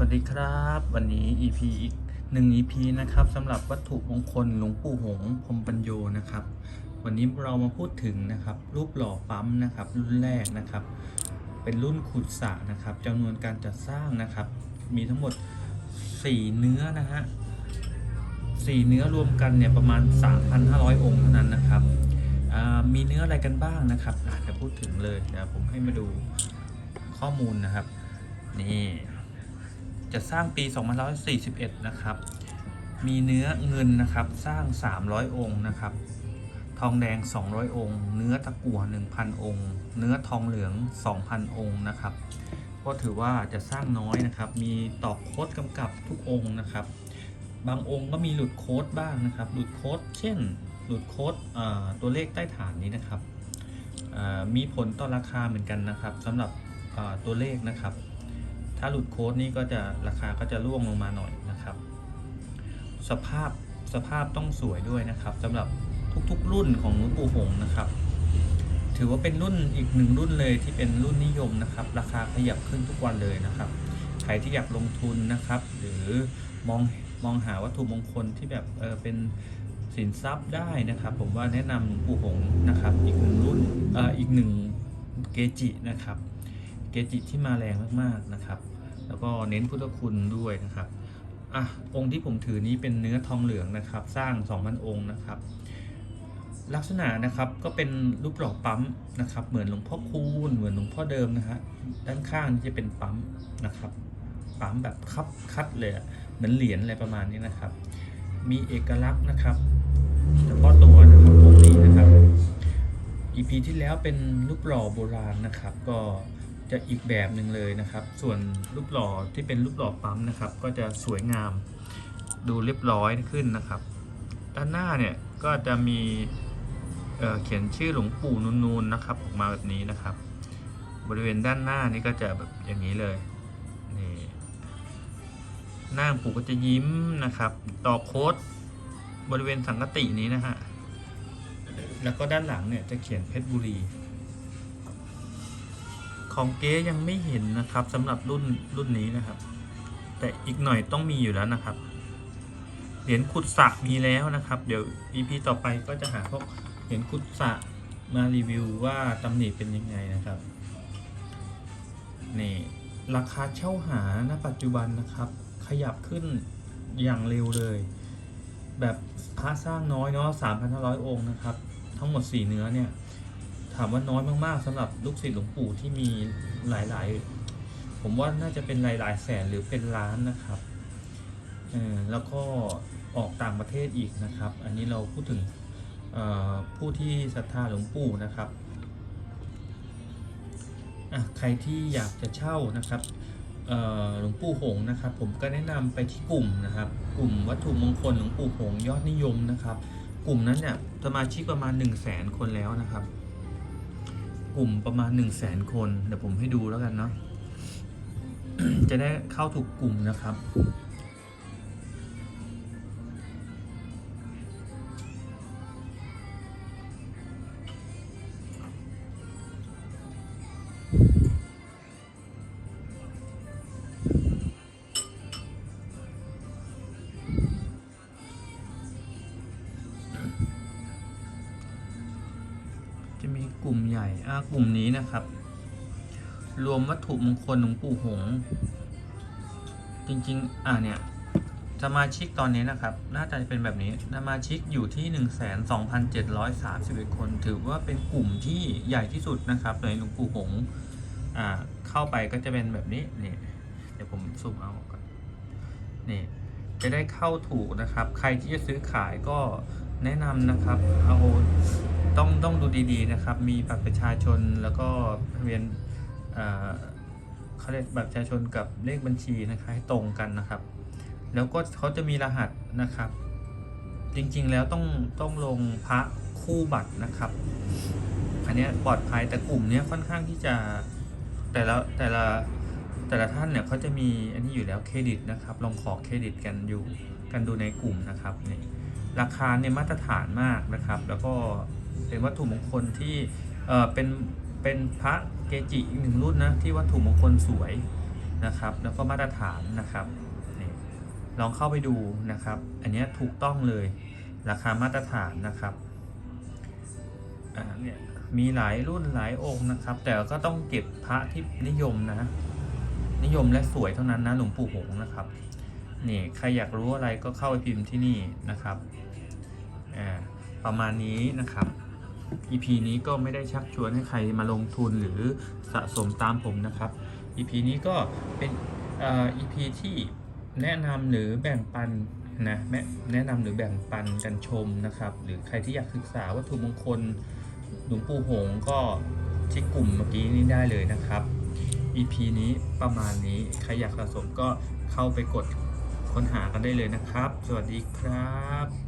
วัสดีครับ วันนี้ EP อีกหนึ่ง EP นะครับสำหรับวัตถุมงคลหลวงปู่หงพรมปัญโยนะครับ วันนี้เรามาพูดถึงนะครับ รูปหล่อปั๊มนะครับ รุ่นแรกนะครับ เป็นรุ่นขุดสระนะครับจำนวนการจัดสร้างนะครับ มีทั้งหมด 4 เนื้อนะฮะสี่เนื้อรวมกันเนี่ยประมาณ 3,500 องค์เท่านั้นนะครับมีเนื้ออะไรกันบ้างนะครับอะเดี๋ยวพูดถึงเลยเดี๋ยวผมให้มาดูข้อมูลนะครับ นี่ จะสร้างปี 2541 นะครับ มีเนื้อเงินนะครับสร้าง 300 องค์นะครับ ทองแดง 200 องค์ เนื้อตะกั่ว 1,000 องค์ เนื้อทองเหลือง 2,000 องค์นะครับ ก็ถือว่าจะสร้างน้อยนะครับ มีตอกโค้ดกำกับทุกองค์นะครับ บางองค์ก็มีหลุดโค้ดบ้างนะครับ หลุดโค้ดเช่น หลุดโค้ดตัวเลขใต้ฐานนี้นะครับ มีผลต่อราคาเหมือนกันนะครับสำหรับตัวเลขนะครับ ถ้าหลุดโค้ดนี่ก็จะราคาก็จะร่วงลงมาหน่อยนะครับ สภาพสภาพต้องสวยด้วยนะครับสำหรับทุกๆ รุ่นของหลวงปูหงส์นะครับ ถือว่าเป็นรุ่นอีกหนึ่งรุ่นเลยที่เป็นรุ่นนิยมนะครับ ราคาขยับขึ้นทุกวันเลยนะครับ ใครที่อยากลงทุนนะครับ หรือมองมองหาวัตถุมงคลที่แบบเออเป็นสินทรัพย์ได้นะครับ ผมว่าแนะนำหลวงปู่หงส์นะครับ อีกหนึ่งรุ่นเอ่ออีกหนึ่งเกจินะครับ เกจิที่มาแรงมากๆนะครับ แล้วก็เน้นพุทธคุณด้วยนะครับอะองค์ที่ผมถือนี้เป็นเนื้อทองเหลืองนะครับ สร้าง 2,000 องค์นะครับ ลักษณะนะครับก็เป็นรูปหล่อปั๊มนะครับ เหมือนหลวงพ่อคูณเหมือนหลวงพ่อเดิมนะฮะด้านข้างจะเป็นปั๊มนะครับปั๊มแบบคับคัดเลยเหมือนเหรียญอะไรประมาณนี้นะครับ มีเอกลักษณ์นะครับเฉพาะตัวนะครับองค์นี้นะครับ EP ที่แล้วเป็นรูปหล่อโบราณนะครับ ก็ จะอีกแบบหนึ่งเลยนะครับ ส่วนรูปหล่อที่เป็นรูปหล่อปั๊มนะครับ ก็จะสวยงามดูเรียบร้อยขึ้นนะครับ ด้านหน้าเนี่ยก็จะมีเเขียนชื่อหลวงปู่นูนๆนะครับ ออกมาแบบนี้นะครับ บริเวณด้านหน้านี่ก็จะแบบอย่างนี้เลยนี่หน้าปู่ก็จะยิ้มนะครับ ต่อโค้ดบริเวณสังกตินี้นะฮะแล้วก็ด้านหลังเนี่ยจะเขียนเพชรบุรี ของเก๊ยังไม่เห็นนะครับสำหรับรุ่นรุ่นนี้นะครับ แต่อีกหน่อยต้องมีอยู่แล้วนะครับ เหรียญขุดสระมีแล้วนะครับ เดี๋ยว EP ต่อไปก็จะหาพวกเหรียญขุดสระมารีวิวว่าตำหนิเป็นยังไงนะครับนี่ราคาเช่าหาณปัจจุบันนะครับ ขยับขึ้นอย่างเร็วเลย แบบพระสร้างน้อยเนาะ3,500 องค์นะครับ ทั้งหมด 4 เนื้อเนี่ย ถามว่าน้อยมากๆสำหรับลูกศิษย์หลวงปู่ที่มีหลายๆ ผมว่าน่าจะเป็นหลายๆแสนหรือเป็นล้านนะครับอแล้วก็ออกต่างประเทศอีกนะครับ อันนี้เราพูดถึงผู้ที่ศรัทธาหลวงปู่นะครับใครที่อยากจะเช่านะครับหลวงปู่หงนะครับ ผมก็แนะนำไปที่กลุ่มนะครับ กลุ่มวัตถุมงคลหลวงปู่หงยอดนิยมนะครับ กลุ่มนั้นเนี่ยสมาชิกประมาณ 1 0 0 0 0แสนคนแล้วนะครับ กลุ่มประมาณ 1 0 0 0 0แสนคน เดี๋ยวผมให้ดูแล้วกันเนาะ จะได้เข้าถูกกลุ่มนะครับจะมี กลุ่มใหญ่อ่ากลุ่มนี้นะครับ รวมวัตถุมงคลหลวงปู่หง จริงๆ อ่าเนี่ยสมาชิกตอนนี้นะครับ น่าจะเป็นแบบนี้สมาชิกอยู่ที่ 1 2 7 3 1 คน ถือว่าเป็นกลุ่มที่ใหญ่ที่สุดนะครับในหลวงปู่หงอ่าเข้าไปก็จะเป็นแบบนี้นี่เดี๋ยวผมซูมเอาก่อนนี่จะได้เข้าถูกนะครับ ใครที่จะซื้อขายก็แนะนำนะครับเอา ต้องต้องดูดีๆนะครับ มีบัตรประชาชนแล้วก็ทะเบียนเขาเรียกบัตรประชาชนกับเลขบัญชีนะคะให้ตรงกันนะครับ แล้วก็เขาจะมีรหัสนะครับ จริงๆแล้วต้องต้องลงพระคู่บัตรนะครับอันนี้ปลอดภัยแต่กลุ่มเนี้ยค่อนข้างที่จะแต่ละแต่ละแต่ละท่านเนี่ยเขาจะมีอันนี้อยู่แล้วเครดิตนะครับ ลองขอเครดิตกันอยู่กันดูในกลุ่มนะครับนี่ราคาเนี่ยมาตรฐานมากนะครับ แล้วก็ เป็นวัตถุมงคลที่เป็นเป็นพระเกจิอีกหนึ่งรุ่นนะที่วัตถุมงคลสวยนะครับ แล้วก็มาตรฐานนะครับนี่ลองเข้าไปดูนะครับ อันนี้ถูกต้องเลยราคามาตรฐานนะครับเนี่ยมีหลายรุ่นหลายองค์นะครับ แต่ก็ต้องเก็บพระที่นิยมนะนิยมและสวยเท่านั้นนะหลวงปู่หงนะครับนี่ใครอยากรู้อะไรก็เข้าไปพิมพ์ที่นี่นะครับประมาณนี้นะครับ EP นี้ก็ไม่ได้ชักชวนให้ใครมาลงทุนหรือสะสมตามผมนะครับ EP นี้ก็เป็นอ EP ที่แนะนำหรือแบ่งปันนะแนะแนะนำหรือแบ่งปันกันชมนะครับ หรือใครที่อยากศึกษาวัตถุมงคลหลวงปู่หงก็ที่กลุ่มเมื่อกี้นี้ได้เลยนะครับ EP นี้ประมาณนี้ใครอยากสะสมก็เข้าไปกดค้นหากันได้เลยนะครับ สวัสดีครับ